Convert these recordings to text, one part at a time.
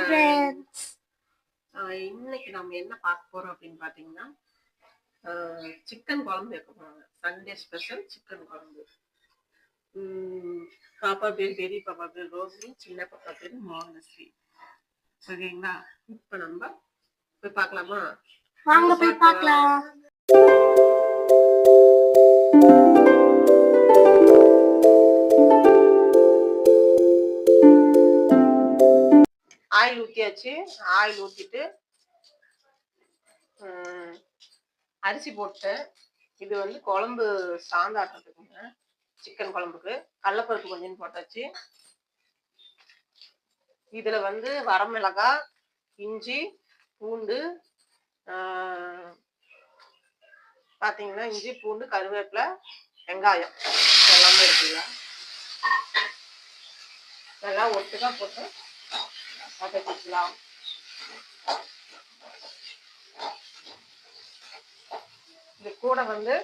Friends இன்னைக்கு நம்ம என்ன பார்க்க போறோம் அப்படின்னு பாத்தீங்கன்னா சிக்கன் குழம்பு வைக்க போறாங்க. சண்டே ஸ்பெஷல் சிக்கன் குழம்பு. பாப்பா பேர் பெரிய பாப்பா பேர் ரோஹினி சின்ன பாப்பா பேர் மோகனஸ்ரீ ஓகேங்களா இப்ப நம்ம போய் பார்க்கலாமா? வாங்க போய் பார்க்கலாம். ஆயில் ஊற்றியாச்சு ஆயில் ஊற்றிட்டு அரிசி போட்டேன் இது வந்து குழம்பு சாந்தாட்டத்துக்குங்க. சிக்கன் குழம்புக்கு கடலப்பருப்பு கொஞ்சம் போட்டாச்சு. இதில் வந்து வரமிளகாய் இஞ்சி பூண்டு பார்த்தீங்கன்னா இஞ்சி பூண்டு கருவேப்பிலை வெங்காயம். எல்லாமே இருக்குல்ல. நல்லா ஒட்டுதான் போட்டு வதக்கிக்கலாம் இது கூட வந்து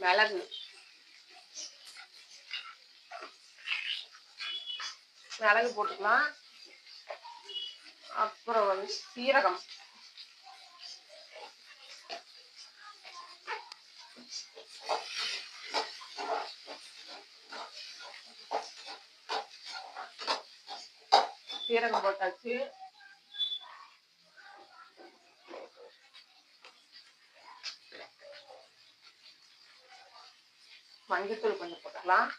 மிளகு மிளகு போட்டுக்கலாம் அப்புறம் வந்து சீரகம் சீரகம் போட்டாச்சு. மஞ்சத்தூள் கொஞ்சம் போட்டுக்கலாம்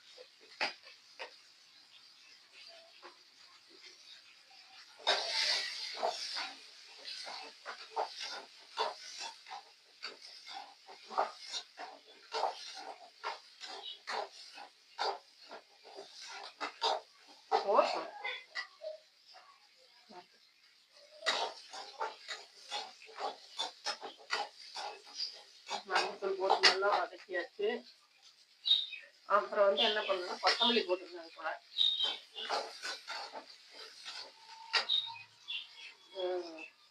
போதும் மஞ்சத்தூள் போட்டு நல்லா வதக்கியாச்சு அப்புறம் வந்து என்ன பண்ணணும்னா கொத்தமல்லி போட்டுருந்தாங்க கூட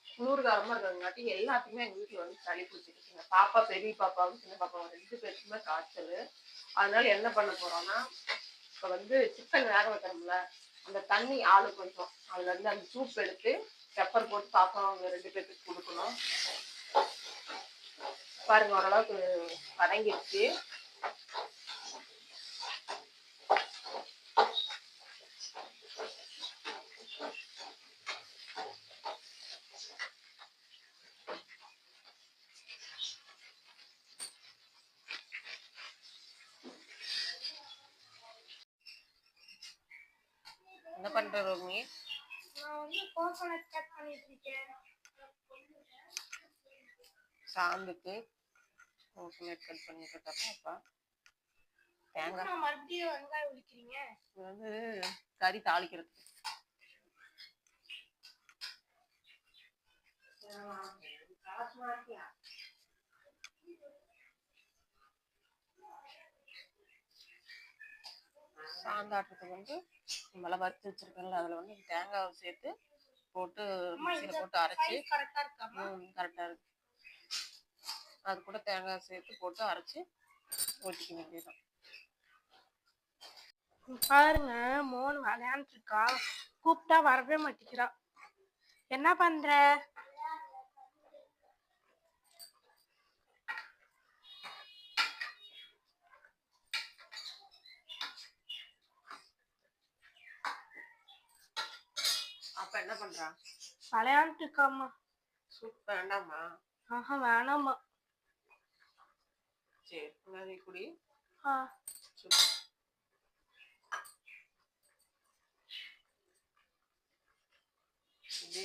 குளிர்காலமா இருக்காங்காட்டி எல்லாத்துக்குமே எங்க வீட்டுல வந்து சளி பிடிச்சிருச்சுங்க பாப்பா பெரிய பாப்பாவும் சின்ன பாப்பாவும் ரெண்டு பேருக்குமே காய்ச்சல். அதனால என்ன பண்ண போறோம்னா இப்ப வந்து சிக்கன் வேக வைக்கிறோம்ல அந்த தண்ணி ஆளு கொஞ்சம். அதுல இருந்து அந்த சூப் எடுத்து பெப்பர் போட்டு பாப்பா அவங்க ரெண்டு பேருக்கு கொடுக்கணும். பாருங்க ஓரளவுக்கு வதங்கிடுச்சு. என்ன பண்ற ரோமி கோகோனட் கட் பண்ணிட்டு சாந்துக்கு கோகனட் கட் பண்ணிட்டு பாப்பா தேங்காய். நான் மறுபடியும் வெங்காயம் உளிக்கிறீங்க இது வந்து கறி தாளிக்கிறதுக்கு. சாந்தாட்டத்துக்கு வந்து நம்மளாம் வறுத்து வச்சிருக்கோம்ல அதுல வந்து தேங்காவை சேர்த்து போட்டு மிக்சியில போட்டு அரைச்சி கரெக்டா இருக்கு. அது கூட தேங்காய் சேர்த்து போட்டு அரைச்சி ஊற்றிக்க வேண்டியதுதான். பாருங்க மோன் விளையாண்டுட்டு இருக்கா கூப்பிட்டா வரவே மாட்டேங்கிறா. என்ன பண்ற? அப்ப என்ன பண்றா? விளையாண்டுட்டு இருக்காமா சூப் வேண்டாமா? ஆஹா வேணாமா சரி உணவை குடி. ஆ. சூப் இதே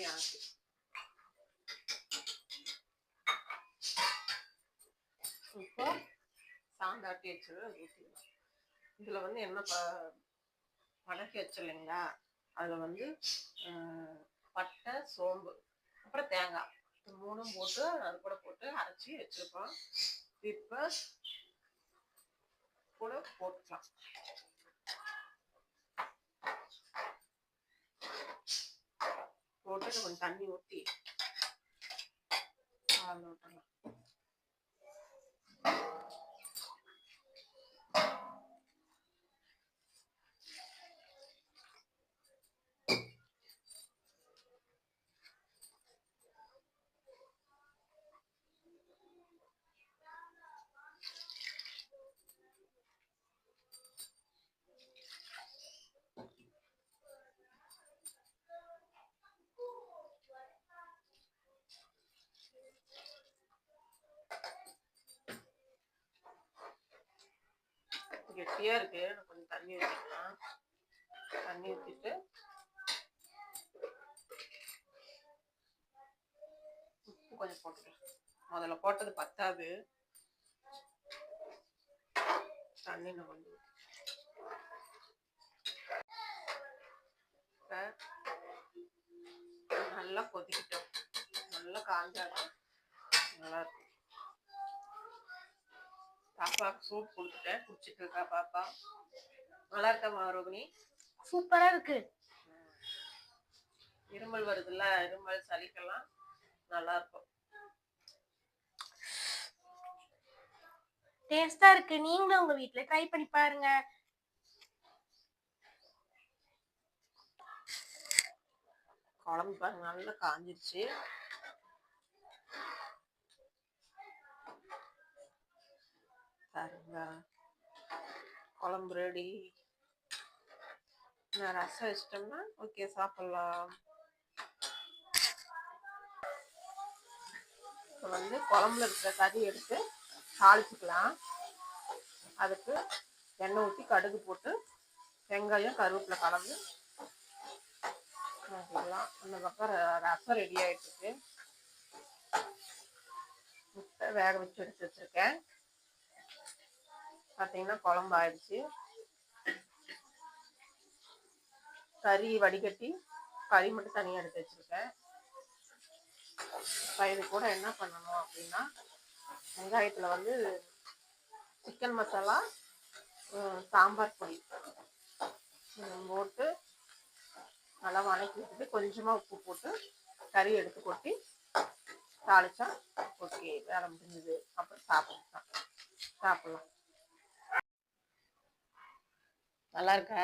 இப்போ சாந்தாட்டி வச்சிரு அது ஊற்றிடலாம் இதில் வந்து என்ன ப வணக்கி வச்சிடலைங்களா அதில் வந்து பட்டை சோம்பு அப்புறம் தேங்காய். இது மூணும் போட்டு அது கூட போட்டு அரைச்சி வச்சுருப்போம் இப்போ கூட போட்டுக்கலாம். போட்டு கொஞ்சம் தண்ணி ஊற்றி அதில் விட்டுறலாம் கட்டியா இருக்கு. கொஞ்சம் தண்ணி ஊற்றிக்கலாம் தண்ணி ஊற்றிட்டு உப்பு கொஞ்சம் போட்டுக்கலாம். முதல்ல போட்டது பத்தாது. தண்ணி நான் கொஞ்சம் நல்லா கொதிக்கிட்டோம். நல்லா காஞ்சாதான் நல்லா இருக்கும். பாப்பாவுக்கு சூப் கொடுத்துட்டேன். குடிச்சிட்டு இருக்கா பாப்பா. நல்லா இருக்கா ரோகிணி? சூப்பரா இருக்கு. இருமல் வருதுல்ல இருமல் சளிக்கெல்லாம் நல்லா இருக்கும். டேஸ்டா இருக்கு. நீங்களும் உங்க வீட்ல ட்ரை பண்ணி பாருங்க. குழம்பு பாருங்க நல்லா காஞ்சிருச்சு. குழம்பு ரெடி நான் ரசம் வச்சிட்டோம்னா ஓகே சாப்பிடலாம். இப்போ வந்து குழம்புல இருக்கிற கறி எடுத்து தாளிச்சுக்கலாம். அதுக்கு எண்ணெய் ஊற்றி கடுகு போட்டு வெங்காயம் கருவேப்பிலை கலந்து அதுக்கெல்லாம் அதுக்கப்புறம் ர- ரசம் ரெடி ஆகிட்டுருக்கு முட்டை வேக வச்சு எடுத்து வச்சுருக்கேன். பார்த்தீங்கன்னா குழம்பு ஆயிடுச்சு கறி வடிகட்டி கறி மட்டும் தனியாக எடுத்து வச்சுருக்கேன். இப்போ இது கூட என்ன பண்ணணும் அப்படின்னா வெங்காயத்தில் வந்து சிக்கன் மசாலா சாம்பார் பொடி. போட்டு நல்லா வணக்கி விட்டுட்டு கொஞ்சமாக உப்பு போட்டு கறி எடுத்து கொட்டி தாளிச்சா ஓகே வேலை முடிஞ்சது. அப்புறம் சாப்பிடலாம். சாப்பிடலாம். நல்லா இருக்கா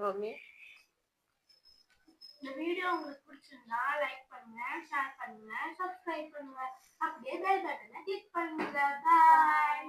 ரோமி? இந்த வீடியோ உங்களுக்கு பிடிச்சிருந்தா லைக் பண்ணுங்க ஷேர் பண்ணுங்க சப்ஸ்கிரைப் பண்ணுங்க. அப்படியே பெல் பட்டனை கிளிக் பண்ணுங்க. பாய்